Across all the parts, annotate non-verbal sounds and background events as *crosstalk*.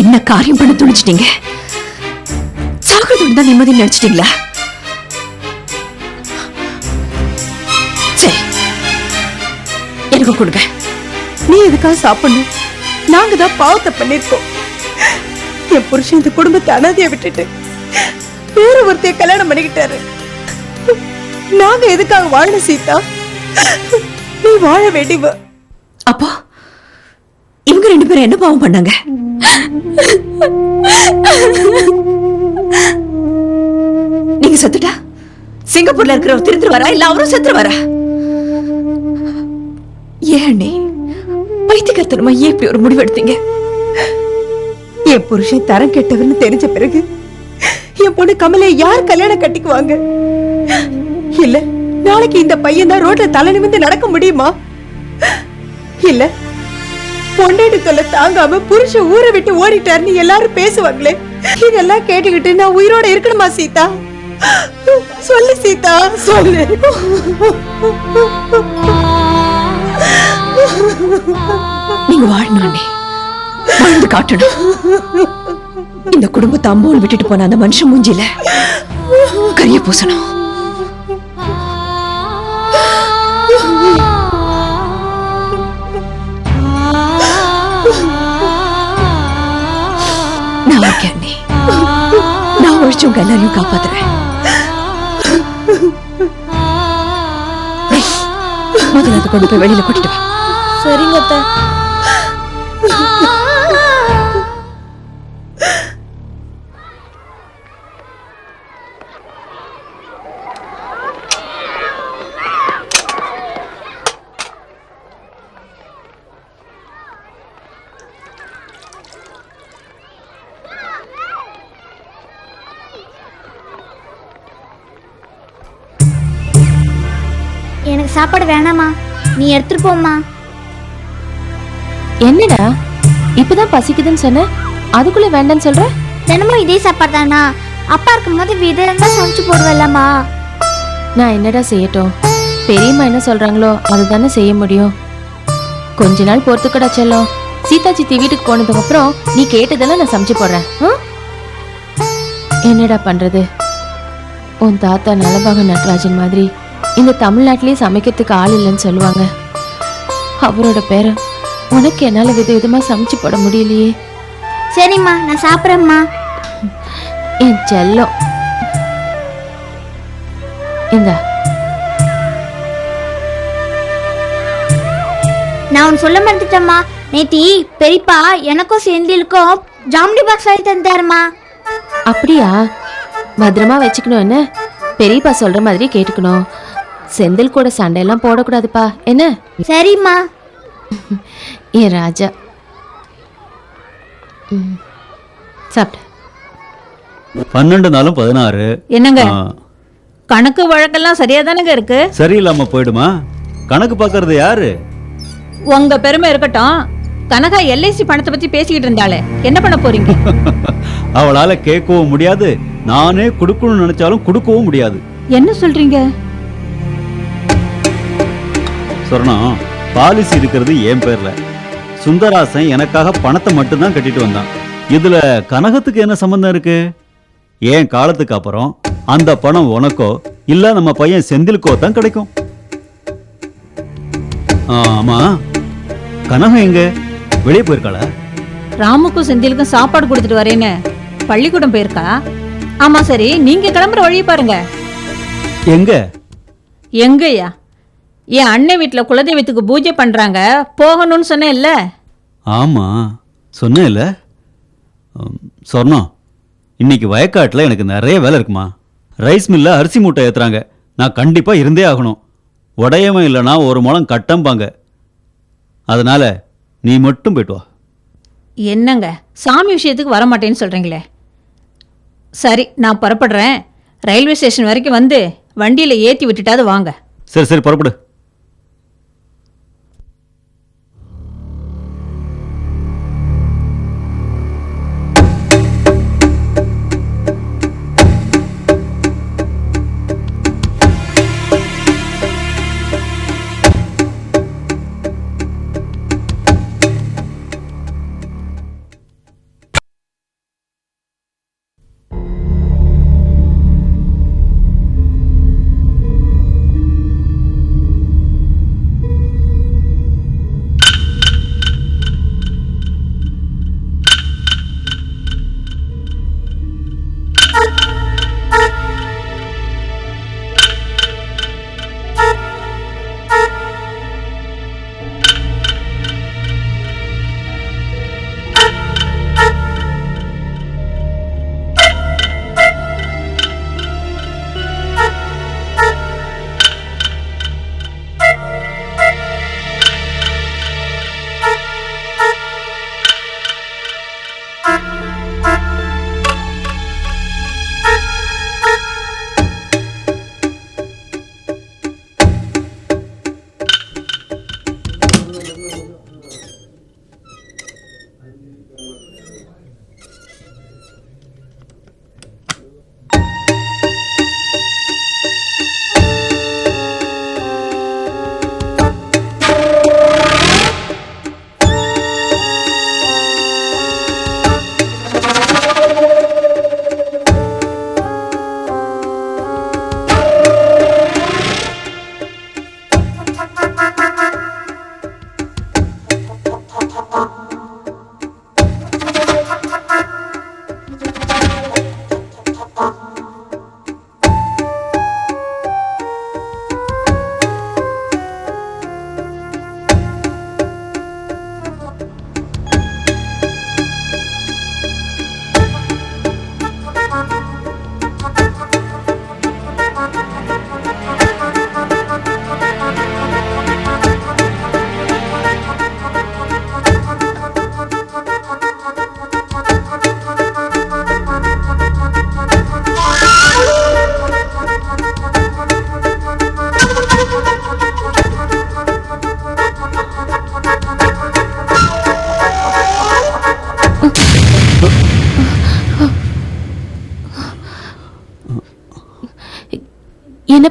என்ன காரியம் பண்ண துணிச்சிட்டீங்க? சாகிறதோடு தான் நிம்மதி நினைச்சிட்டீங்களா? சரி எனக்கு கொடுங்க. நீ எதுக்காக சாப்பிடணும்? நாங்க தான் பாவத்தை பண்ணிருக்கோம். என் புருஷன் இந்த குடும்பத்தை அனாதைய விட்டுட்டு வேற ஒருத்தைய கல்யாணம் பண்ணிக்கிட்டாரு. நாங்க எதுக்காக வாழணும் சீதா? நீ வாழ வேண்டிவ அப்பா இவங்க ரெண்டு பேரும் என்ன பாவம் பண்ணாங்க? நீங்க செத்துட்டா? சிங்கப்பூர்ல இருக்கிறவர் திருந்து வரா இல்ல அவரும் செத்துரு வரா ஏனே பைத்தியக்காரத்தனமா ஏன் இப்படி ஒரு முடிவு எடுத்தீங்க என் புருஷன் தரம் கெட்டவர்னு தெரிஞ்ச பிறகு என் பொண்ணு கமலை யார் கல்யாணம் கட்டிக்குவாங்க? இல்ல நாளைக்கு இந்த பையன் தான் ரோட்ல தலை நிமிந்து நடக்க முடியுமா? இல்ல பொண்டாட்டி தொல்லை தாங்காம புருஷன் ஊரை விட்டு ஓடிட்டாருன்னு எல்லாரும் பேசுவாங்களே. இதெல்லாம் கேட்டுக்கிட்டு நான் உயிரோட இருக்கணுமா சீதா? சொல்லு சீதா சொல்லு. நீங்க வாழணும் வாழ்ந்து காட்டணும். இந்த குடும்பத்தை அம்போல் விட்டுட்டு போன அந்த மனுஷன் மூஞ்சில கரிய பூசணும். நான் இருக்கேன் அண்ணி. நான் ஒழிச்சவங்க எல்லாரையும் காப்பாத்துறேன். முதல்ல அதை கொண்டு போய் வெளியில கூட்டிட்டு வா. சரிங்க எனக்கு சாப்பாடு வேணாமா நீ எடுத்துட்டு போம்மா. என்னடா? இப்பதான் பசிக்குதுன்னு சொன்ன? அதுக்குள்ள வேண்டாம்னு சொல்ற? தினமும் இதே சாப்பாடு தானா அப்பா இருக்கும்போது விதமா சமைச்சு போடுவல்லம்மா நான் என்னடா செய்யட்டும்? பெரியம்மா என்ன சொல்றாங்களோ அதுதானே செய்ய முடியும். கொஞ்ச நாள் பொறுத்துக்கடா செல்லம். சீதா சித்தி வீட்டுக்கு போனதுக்கு அப்புறம் நீ கேட்டதெல்லாம் நான் சமைச்சு போடுறேன்? என்னடா பண்றது? உன் தாத்தா நலபாக நடராஜன் மாதிரி இந்த தமிழ்நாட்டிலேயே சமைக்கிறதுக்கு ஆள் இல்லைன்னு சொல்லுவாங்க. அவரோட பேரை உனக்கு என்னால விதவிதமா சமைச்சு போட முடியலையே. சரிம்மா நான் சாப்பிட்றேம்மா. என் செல்லம். இந்தா. நான் ஒன்று சொல்ல மறந்துட்டேம்மா. நேத்தி பெரியப்பா எனக்கும் செந்திலுக்கும் ஜாம்டி பாக்ஸ் வாங்கி தந்தாருமா அப்படியா? பத்திரமா வச்சுக்கணும் என்ன? பெரியப்பா சொல்ற மாதிரி கேட்டுக்கணும். செந்தில் கூட சண்டையெல்லாம் போடக்கூடாதுப்பா. என்ன? சரிம்மா. என் ராஜா. ம். சாப்பிட்டு பன்னெண்டு நாளும் பதினாறு. என்னங்க? கணக்கு வழக்கெல்லாம் சரியா தானங்க இருக்கு? சரியில்லாம போயிடுமா? கணக்கு பார்க்கறது யாரு? உங்க பெருமை இருக்கட்டும். கனகா எல்ஐசி பணத்தை பத்தி பேசிக்கிட்டு இருந்தாளே. என்ன பண்ண போறீங்க? *laughs* அவளால கேட்கவும் முடியாது. நானே கொடுக்கணும்னு நினைச்சாலும் கொடுக்கவும் முடியாது. என்ன சொல்றீங்க? சொர்ணம் பாலிசி இருக்கிறது என் பேர்ல. சுந்தராசன் எனக்காக பணத்தை மட்டும்தான் கட்டிட்டு வந்தான். இதுல கனகத்துக்கு என்ன சம்பந்தம் இருக்கு? ஏன் காலத்துக்கு அப்புறம் அந்த பணம் உனக்கோ இல்ல நம்ம பையன் செந்திலுக்கோ தான் கிடைக்கும்? ஆமா. கனகம் எங்க? வெளியே போயிருக்காளா? ராமுக்கும் செந்திலுக்கும் சாப்பாடு கொடுத்துட்டு வரேன்னு பள்ளிக்கூடம் போயிருக்கா? ஆமா சரி நீங்க கிளம்புற வழி பாருங்க. எங்க? எங்கய்யா? என் அண்ணன் வீட்டுல குலதெய்வத்துக்கு பூஜை பண்றாங்க போகணும்னு சொன்னேன்ல. ஆமா சொன்னேன்ல. உம், சொர்ணம் இன்னைக்கு வயக்காட்டில் எனக்கு நிறைய வேலை இருக்குமா. ரைஸ் மில்ல அரிசி மூட்டை ஏத்துறாங்க. நான் கண்டிப்பா இருந்தே ஆகணும். உடையவன் இல்லைன்னா ஒரு முழம் கட்டம்பாங்க. அதனால நீ மட்டும் போயிட்டு வா. என்னங்க சாமி விஷயத்துக்கு வர மாட்டேன்னு சொல்றீங்களே. சரி நான் புறப்படுறேன். ரயில்வே ஸ்டேஷன் வரைக்கும் வந்து வண்டியில ஏத்தி விட்டுட்டாவது வாங்க. சரி சரி புறப்படு.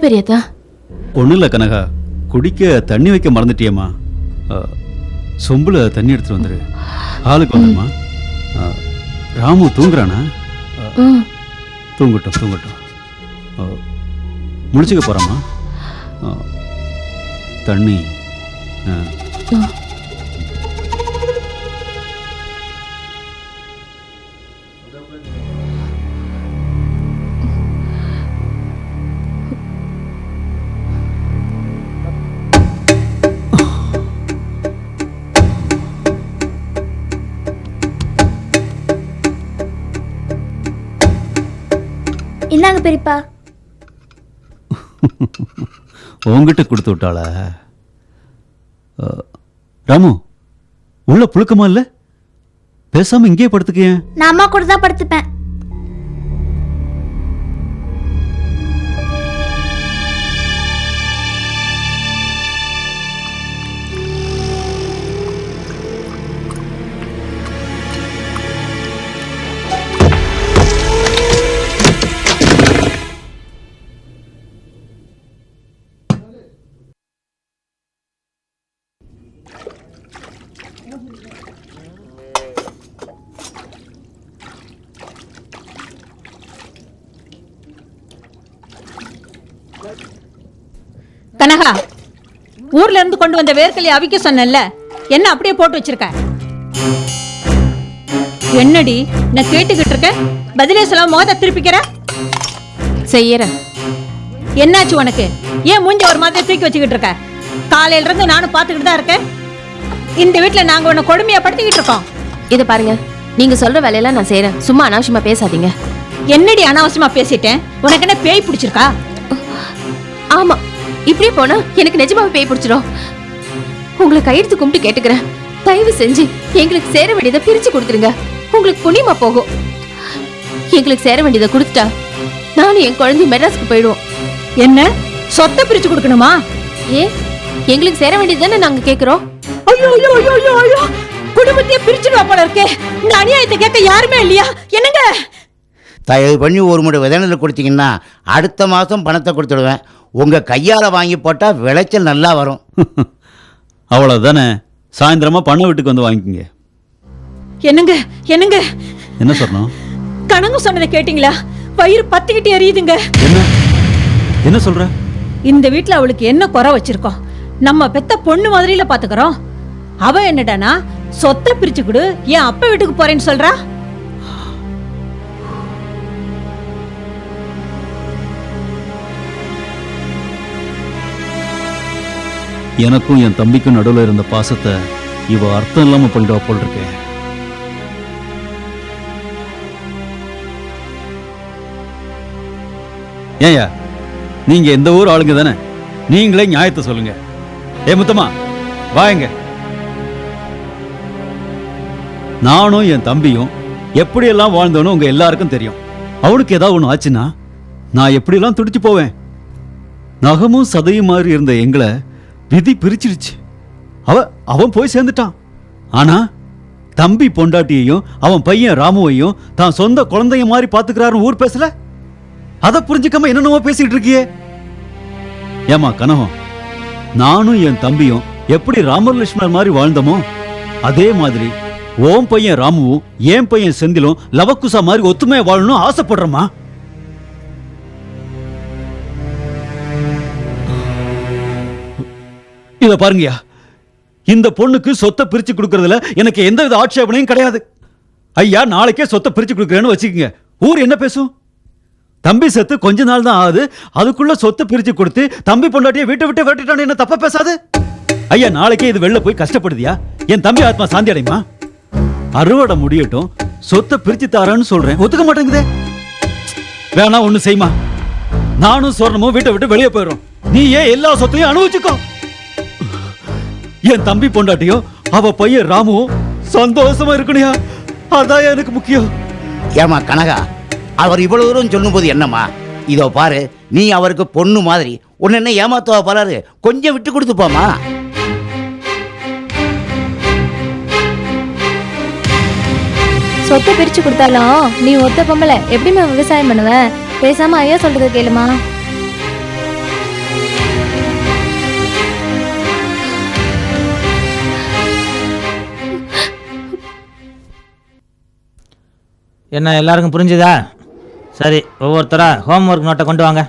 பெரியதா ஒன்றும் இல்லை கனகா. குடிக்க தண்ணி வைக்க மறந்துட்டியேம்மா. சொம்புல தண்ணி எடுத்துட்டு வந்துரு. ஆளுக்கு வந்துருமா ராமு தூங்குறானா? தூங்கட்டும் தூங்கட்டும். முடிச்சுக்க போகிறாம்மா தண்ணி. ஆ. பெரியப்பா? உங்ககிட்ட கொடுத்து விட்டாளா? ராமு உள்ள புழுக்கமா இல்லை? பேசாம இங்கேயே படுத்துக்கேன் நான் அம்மா கூட தான் படுத்துப்பேன். கனகா ஊர்ல இருந்து கொண்டு வந்த வேர்க்கலையை அவிக்க சொன்னேன்ல என்ன அப்படியே போட்டு வச்சிருக்க? என்னடி நான் கேட்டுக்கிட்டு இருக்கேன்? பதிலே சொல்லாம மோத திருப்பிக்கிற? செய்யறேன். என்னாச்சு உனக்கு? ஏன் மூஞ்ச ஒரு மாதிரி தூக்கி வச்சுக்கிட்டு இருக்க? காலையில இருந்து நானும் பார்த்துக்கிட்டு தான் இருக்கேன். இந்த வீட்ல நாங்க உன்னை கொடுமையா படுத்திக்கிட்டு இருக்கோம். இதை பாருங்க நீங்க சொல்ற வேலையெல்லாம் நான் செய்யறேன். சும்மா அனாவசியமா பேசாதீங்க. என்னடி அனாவசியமா பேசிட்டேன்? உனக்கு என்ன பேய் பிடிச்சிருக்கா? ஆமா இப்படியே போனா எனக்கு நிஜமாவே பேய் பிடிச்சிடும் உங்களை கையெடுத்து கும்பிட்டு கேட்டுக்கிறேன். தயவு செஞ்சு எங்களுக்கு சேர வேண்டியதை பிரிச்சு கொடுத்துருங்க. உங்களுக்கு புண்ணியமா போகும். எங்களுக்கு சேர வேண்டியதை கொடுத்துட்டா நானும் என் குழந்தை மெட்ராஸ்க்கு போயிடுவோம். என்ன? சொத்தை பிரிச்சு கொடுக்கணுமா? ஏ எங்களுக்கு சேர வேண்டியது தானே நாங்க கேக்குறோம்? ஐயோ ஐயோ ஐயோ ஐயோ ஐயோ. குடும்பத்தையே பிரிச்சுடுவா போல இருக்கே. இந்த அநியாயத்தை கேட்க யாருமே இல்லையா? என்னங்க? தயவு பண்ணி ஒரு முறை விதைநெல் கொடுத்தீங்கன்னா அடுத்த மாதம் பணத்தை கொடுத்துடுவேன். உங்கள் கையால் வாங்கி போட்டால் விளைச்சல் நல்லா வரும். *laughs* அவ்வளவுதானே. சாயந்தரமா பண்ண வீட்டுக்கு வந்து வாங்கிக்கோங்க. என்னங்க என்னங்க? என்ன சொன்னோம்? கணங்கு சொன்னதை கேட்டிங்களா? வயிறு பத்திக்கிட்டு எரியுதுங்க. என்ன? என்ன சொல்ற? இந்த வீட்ல அவளுக்கு என்ன குறை வச்சிருக்கோம்? நம்ம பெத்த பொண்ணு மாதிரில பாத்துக்கிறோம். அவ என்னடானா சொத்தை பிரிச்சு கொடு ஏன் அப்பா வீட்டுக்கு போறேன்னு சொல்றா. எனக்கும் என் தம்பிக்கும் நடுவுல இருந்த பாசத்தை இவ அர்த்தம் இல்லாம பண்ணிடுவா போல் இருக்கே. ஏயா நீங்க எந்த ஊர் ஆளுங்க தானே? நீங்களே நியாயத்தை சொல்லுங்க. ஏ முத்தம்மா வாங்க நானும் என் தம்பியும் எப்படியெல்லாம் வாழ்ந்தோன்னு உங்க எல்லாருக்கும் தெரியும். அவனுக்கு ஏதாவது ஒன்று ஆச்சுன்னா நான் எப்படியெல்லாம் துடிச்சு போவேன்? நகமும் சதையும் மாதிரி இருந்த எங்களை விதி பிரிச்சிருச்சு. அவ அவன் போய் சேர்ந்துட்டான். ஆனா தம்பி பொண்டாட்டியையும் அவன் பையன் ராமுவையும் தான் சொந்த குழந்தைய மாதிரி பாத்துக்கிறாருன்னு ஊர் பேசல? அதை புரிஞ்சுக்காம என்னென்னமோ பேசிட்டு இருக்கியே. ஏமா கனகம் நானும் என் தம்பியும் எப்படி ராமர் லட்சுமணர் மாதிரி வாழ்ந்தோமோ அதே மாதிரி ஓம் பையன் ராமுவும் என் பையன் செந்திலும் லவக்குசா மாதிரி ஒத்துமையா வாழணும்னு ஆசைப்படுறோமா இத பாருங்கயா இந்த பொண்ணுக்கு சொத்தை பிரிச்சு கொடுக்கறதுல எனக்கு எந்தவித ஆட்சேபனையும் கிடையாது. ஐயா நாளைக்கே சொத்தை பிரிச்சு கொடுக்குறேன்னு வச்சுக்கோங்க. ஊர் என்ன பேசும்? தம்பி செத்து கொஞ்ச நாள் தான் ஆகுது. அதுக்குள்ள சொத்தை பிரிச்சு கொடுத்து தம்பி பொண்டாட்டியை வீட்டை விட்டு விரட்டிட்டான்னு என்ன தப்பா பேசாது? ஐயா நாளைக்கே இது வெளில போய் கஷ்டப்படுதியா? என் தம்பி ஆத்மா சாந்தி அடையுமா? அறுவடை முடியட்டும். சொத்தை பிரிச்சு தாரான்னு சொல்றேன். ஒத்துக்க மாட்டேங்குதே. வேணா ஒண்ணு செய்யுமா நானும் சொர்ணமும் வீட்டை விட்டு வெளியே போயிடும் நீ ஏன் எல்லா சொத்தையும் அனுபவிச்சுக்கோ. என் தம்பி பொண்டாட்டியும் அவ பையன் ராமுவும் சந்தோஷமா இருக்கணையா அதான் எனக்கு முக்கியம். ஏமா கனகா அவர் இவ்வளவு தூரம் சொல்லும்போது என்னம்மா? இதோ பாரு நீ அவருக்கு பொண்ணு மாதிரி உன்னை என்ன ஏமாத்துவா போறாரு கொஞ்சம் விட்டு கொடுத்து போமா சொத்தை பிரிச்சு கொடுத்தாலும் நீ ஒத்த பொம்பளை. எப்படிம்மா விவசாயம் பண்ணுவ? பேசாம ஐயா சொல்றத கேளுமா? என்ன எல்லாருக்கும் புரிஞ்சுதா? சரி ஒவ்வொருத்தராக ஹோம் ஒர்க் நோட்டை கொண்டு வாங்க.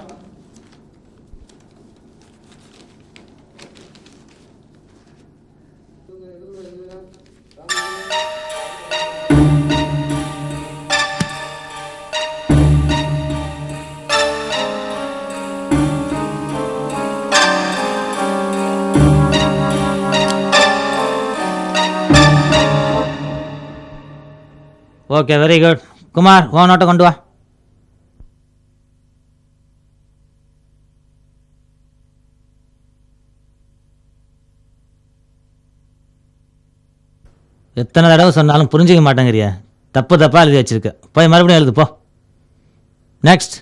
ஓகே வெரி குட் குமார் ஓ நோட்டை கொண்டு வா. எத்தனை தடவை சொன்னாலும் புரிஞ்சிக்க மாட்டேங்கிறியா. தப்பு தப்பாக எழுதி வச்சிருக்க. போய் மறுபடியும் எழுது போ. நெக்ஸ்ட்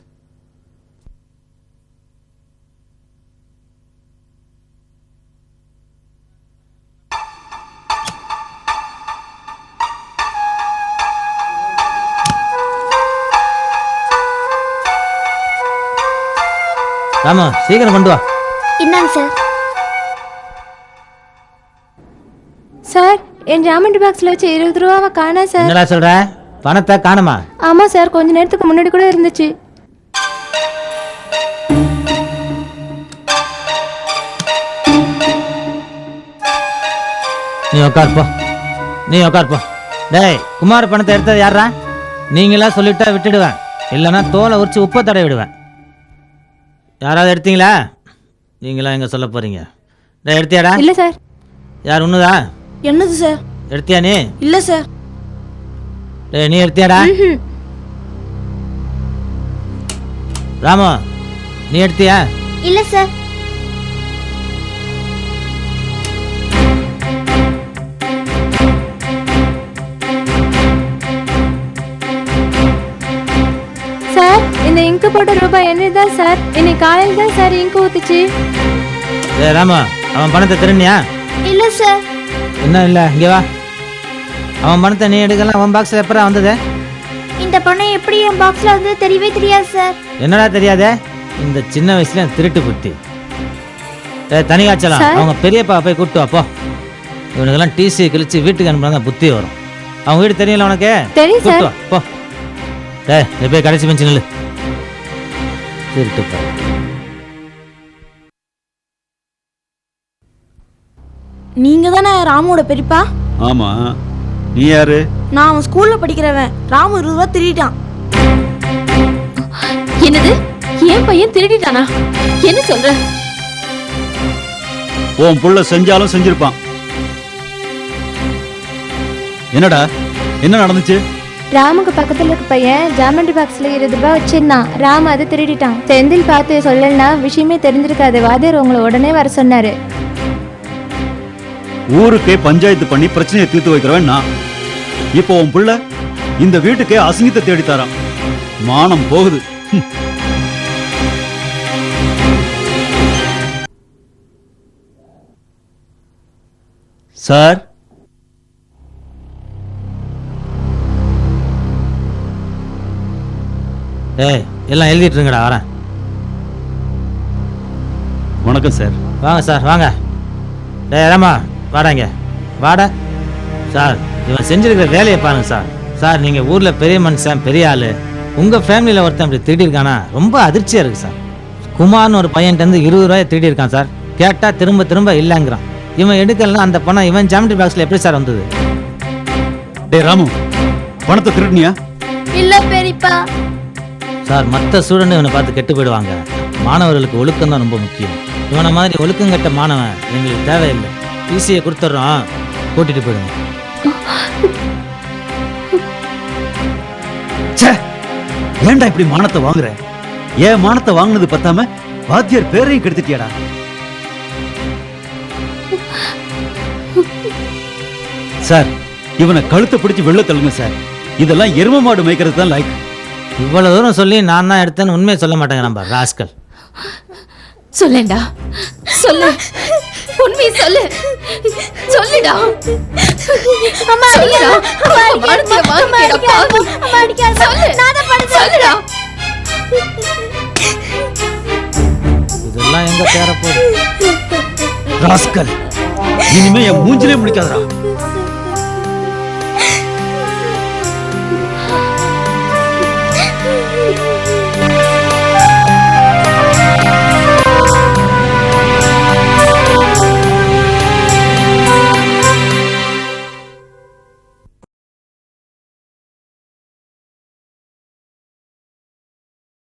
ராமு சீக்கிரம் கொண்டு வா. இந்தாங்க சார். சார் என் ஜாமெண்ட்ரி பாக்ஸில் வச்ச இருபது ரூபாவை காணா சார். என்னடா சொல்ற? பணத்தை காணுமா? ஆமாம் சார் கொஞ்ச நேரத்துக்கு முன்னாடி கூட இருந்துச்சு. நீ உட்கார் போ. நீ உட்கார் போ. டேய் குமார் பணத்தை எடுத்தது யாரா நீங்களா சொல்லிட்டா விட்டுடுவேன். இல்லைன்னா தோலை உரிச்சு உப்பை தடவி விடுவேன் யாராவது எடுத்தீங்களா? நீங்களா எங்க சொல்ல போறீங்க? டேய் எடுத்தியாடா? இல்லை சார். யார் உண்ணுதா என்னது சார்? எடுத்தியா நீ? இல்ல சார். டேய் நீ எடுத்தியாடா? ராமு நீ எடுத்தியா? இல்ல சார். இங்கு போட்ட ரூபாய் என்னது தான் சார் இன்னைக்கு காலையில் தான் சார் இங்கு ஊத்துச்சு. ராமு அவன் பணத்தை திருநியா இல்ல சார் என்ன இல்லை இங்கே வா. அவன் பணத்தை நீ எடுக்கலாம் அவன் பாக்ஸில் எப்பரா வந்தது? இந்த பணம் எப்படி என் பாக்ஸ்ல வந்து தெரியவே தெரியாது சார் என்னடா தெரியாதே? இந்த சின்ன வயசுல திருட்டு புத்தி ஏய் தனி காய்ச்சலாம் சார். அவங்க பெரியப்பா போய் கூப்பிட்டு வாப்போ இவனுக்கெல்லாம் டிசி கிழிச்சு வீட்டுக்கு அனுப்புனா தான் புத்தி வரும். அவங்க வீடு தெரியல உனக்கு? தெரியும் சார். கூப்பிட்டு வா போ. டேய் நீ போய் கடைசி பெஞ்சு நில்லு. திருட்டு பா நீங்க தானே ராமுவோட பெரியப்பா? ஆமா. நீ யாரு? நான் அவன் ஸ்கூல்ல படிக்கிறவன். ராமு இருபது ரூபா திருடிட்டான். என்னது? என் பையன் திருடிட்டானா? என்ன சொல்ற? உன் புள்ள செஞ்சாலும் செஞ்சிருப்பான். என்னடா? என்ன நடந்துச்சு? ராமுக்கு பக்கத்தில் இருக்க பையன் ஜாமெண்ட்ரி பாக்ஸில் இருபது ரூபாய் வச்சிருந்தான். ராம் அதை திருடிட்டான். செந்தில் பார்த்து சொல்லலைன்னா விஷயமே தெரிஞ்சிருக்காது. வாத்தியார் உங்களை உடனே வர சொன்னாரு. ஊருக்கே பஞ்சாயத்து பண்ணி பிரச்சனையை தீர்த்து வைக்கிறவன் நான். இப்போ உன் புள்ள இந்த வீட்டுக்கே அசிங்கத்தை தேடி தரான் மானம் போகுது. ஹம். சார் ஏய் எல்லாம் எழுதிட்டு இருங்கடா வரேன். வணக்கம் சார். வாங்க சார் வாங்க. டேய் ராமா வாடா இங்க. வாடா. சார் இவன் செஞ்சிருக்கிற வேலையை பாருங்க சார். சார் நீங்கள் ஊரில் பெரிய மனுஷன் பெரிய ஆள். உங்கள் ஃபேமிலியில் ஒருத்தன் இப்படி திருடியிருக்கானா? ரொம்ப அதிர்ச்சியாக இருக்குது சார். குமார்னு ஒரு பையன்ட்டேருந்து இருபது ரூபாய் திருடியிருக்கான் சார். கேட்டால் திரும்ப திரும்ப இல்லைங்கிறான். இவன் எடுக்கலாம் அந்த பணம் இவன் ஜாமெட்ரி பாக்ஸில் எப்படி சார் வந்தது? டேய் ராமு பணத்தை திருடுனியா? இல்ல பெரியப்பா. சார் மற்ற ஸ்டூடெண்ட் இவனை பார்த்து கெட்டு போயிடுவாங்க. மாணவர்களுக்கு ஒழுக்கம் தான் ரொம்ப முக்கியம். இவனை மாதிரி ஒழுக்கம் கட்ட மாணவன் எங்களுக்கு தேவையில்லை. ஈஸியை கொடுத்துட்றோம். கூட்டிட்டு போயிடுங்க. ச்சே! ஏன்டா இப்படி மானத்தை வாங்குற? ஏன் மானத்தை வாங்குனது பத்தாம வாத்தியார் பேரையும் கெடுத்துட்டியாடா? சார் இவனை கழுத்தை பிடிச்சி வெள்ள தள்ளுங்க சார். இதெல்லாம் எரும மாடு மேய்க்கிறது தான் லைக் இவ்வளவு தூரம் சொல்லி நான் தான் எடுத்தேன்னு உண்மையை சொல்ல மாட்டேங்க நம்ம ராஸ்கல். சொல்லேன்டா. சொல்லு. உண்மையை சொல்லு. சொல்லுடா. அம்மா சொல்லுடா அடிக்காத. பணத்தை அம்மா அடிக்காத. பாவி அம்மா அடிக்காத. சொல்லு. நான் தான் சொல்லுடா. இதெல்லாம் எங்க தேர போகுது ராஸ்கல் இனிமே என் மூஞ்சிலே முடிக்காதடா